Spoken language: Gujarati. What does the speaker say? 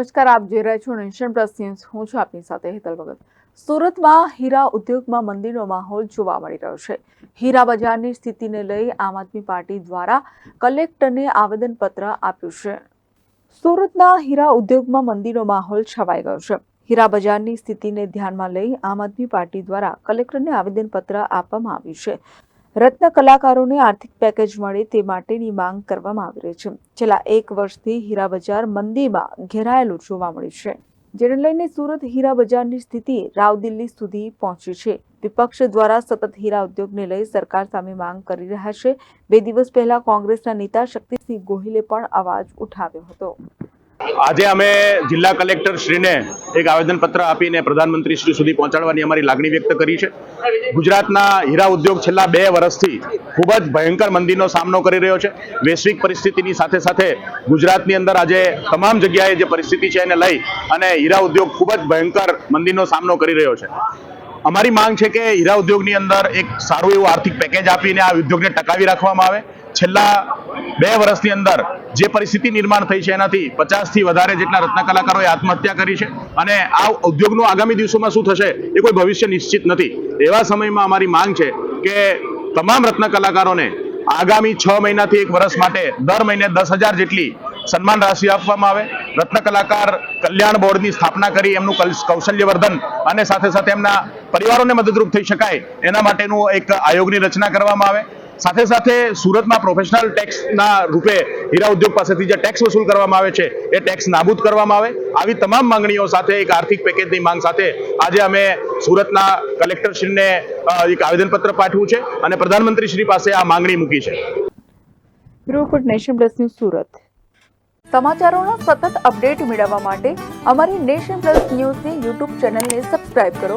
નમસ્કાર, આપ જોઈ રહ્યા છો નેશન પ્લસ ન્યૂઝ. હું છું આપની સાથે હેતલ ભગત. સુરતમાં હીરા ઉદ્યોગમાં મંદીનો માહોલ જોવા મળી રહ્યો છે. હીરા બજારની સ્થિતિને લઈ આમ આદમી પાર્ટી દ્વારા કલેક્ટરને આવેદનપત્ર આપ્યું છે. સુરતના હીરા ઉદ્યોગમાં મંદીનો માહોલ છવાઈ ગયો છે. હીરા બજારની સ્થિતિને ધ્યાનમાં લઈ આમ આદમી પાર્ટી દ્વારા કલેક્ટરને આવેદનપત્ર આપવામાં આવ્યું છે. રત્ન કલાકારોને આર્થિક પેકેજ મળે તે માટેની માંગ કરવામાં આવી રહી છે. છેલ્લા એક વર્ષથી હીરા બજાર મંદીમાં ઘેરાયેલું જોવા મળ્યું છે. જેને લઈને સુરત હીરા બજારની સ્થિતિ રાવદિલ્હી સુધી પહોંચી છે. વિપક્ષ દ્વારા સતત હીરા ઉદ્યોગને લઈ સરકાર સામે માંગ કરી રહ્યા છે. બે દિવસ પહેલા કોંગ્રેસના નેતા શક્તિસિંહ ગોહિલે પણ અવાજ ઉઠાવ્યો હતો. આજે અમે જિલ્લા કલેક્ટર શ્રીને એક આવેદનપત્ર આપીને પ્રધાનમંત્રી શ્રી સુધી પહોંચાડવાની અમારી લાગણી વ્યક્ત કરી છે. ગુજરાતના હીરા ઉદ્યોગ છેલ્લા બે વર્ષથી ખૂબ જ ભયંકર મંદીનો સામનો કરી રહ્યો છે. વૈશ્વિક પરિસ્થિતિની સાથે સાથે ગુજરાતની અંદર આજે તમામ જગ્યાએ જે પરિસ્થિતિ છે એને લઈ અને હીરા ઉદ્યોગ ખૂબ જ ભયંકર મંદીનો સામનો કરી રહ્યો છે. અમારી માંગ છે કે હીરા ઉદ્યોગની અંદર એક સારું એવું આર્થિક પેકેજ આપીને આ ઉદ્યોગને ટકાવી રાખવામાં આવે. છેલ્લા બે વર્ષની અંદર જે પરિસ્થિતિ નિર્માણ થઈ છે એનાથી પચાસથી વધારે જેટલા રત્ન કલાકારોએ આત્મહત્યા કરી છે અને આ ઉદ્યોગનું આગામી દિવસોમાં શું થશે એ કોઈ ભવિષ્ય નિશ્ચિત નથી. એવા સમયમાં અમારી માંગ છે કે તમામ રત્ન કલાકારોને આગામી છ મહિનાથી એક વર્ષ માટે દર મહિને દસ હજાર જેટલી સન્માન રાશિ આપવામાં આવે. રત્ન કલાકાર કલ્યાણ બોર્ડની સ્થાપના કરી, એમનું કૌશલ્યવર્ધન અને સાથે સાથે એમના પરિવારોને મદદરૂપ થઈ શકાય એના માટેનું એક આયોગની રચના કરવામાં આવે. સાથે સાથે સુરતમાં પ્રોફેશનલ ટેક્સના રૂપે હીરા ઉદ્યોગ પાસેથી જે ટેક્સ વસૂલ કરવામાં આવે છે, એ ટેક્સ નાબૂદ કરવામાં આવે. આવી તમામ માંગણીઓ સાથે એક આર્થિક પેકેજની માંગ સાથે આજે અમે સુરતના કલેક્ટરશ્રીને એક આવેદનપત્ર પાઠવ્યું છે અને પ્રધાનમંત્રી શ્રી પાસે આ માંગણી મૂકી છે. Bureau Nation News Surat. સમાચારોના સતત અપડેટ મેળવવા માટે અમારી નેશન પ્લસ ન્યૂઝની યુટ્યુબ ચેનલને સબસ્ક્રાઇબ કરો.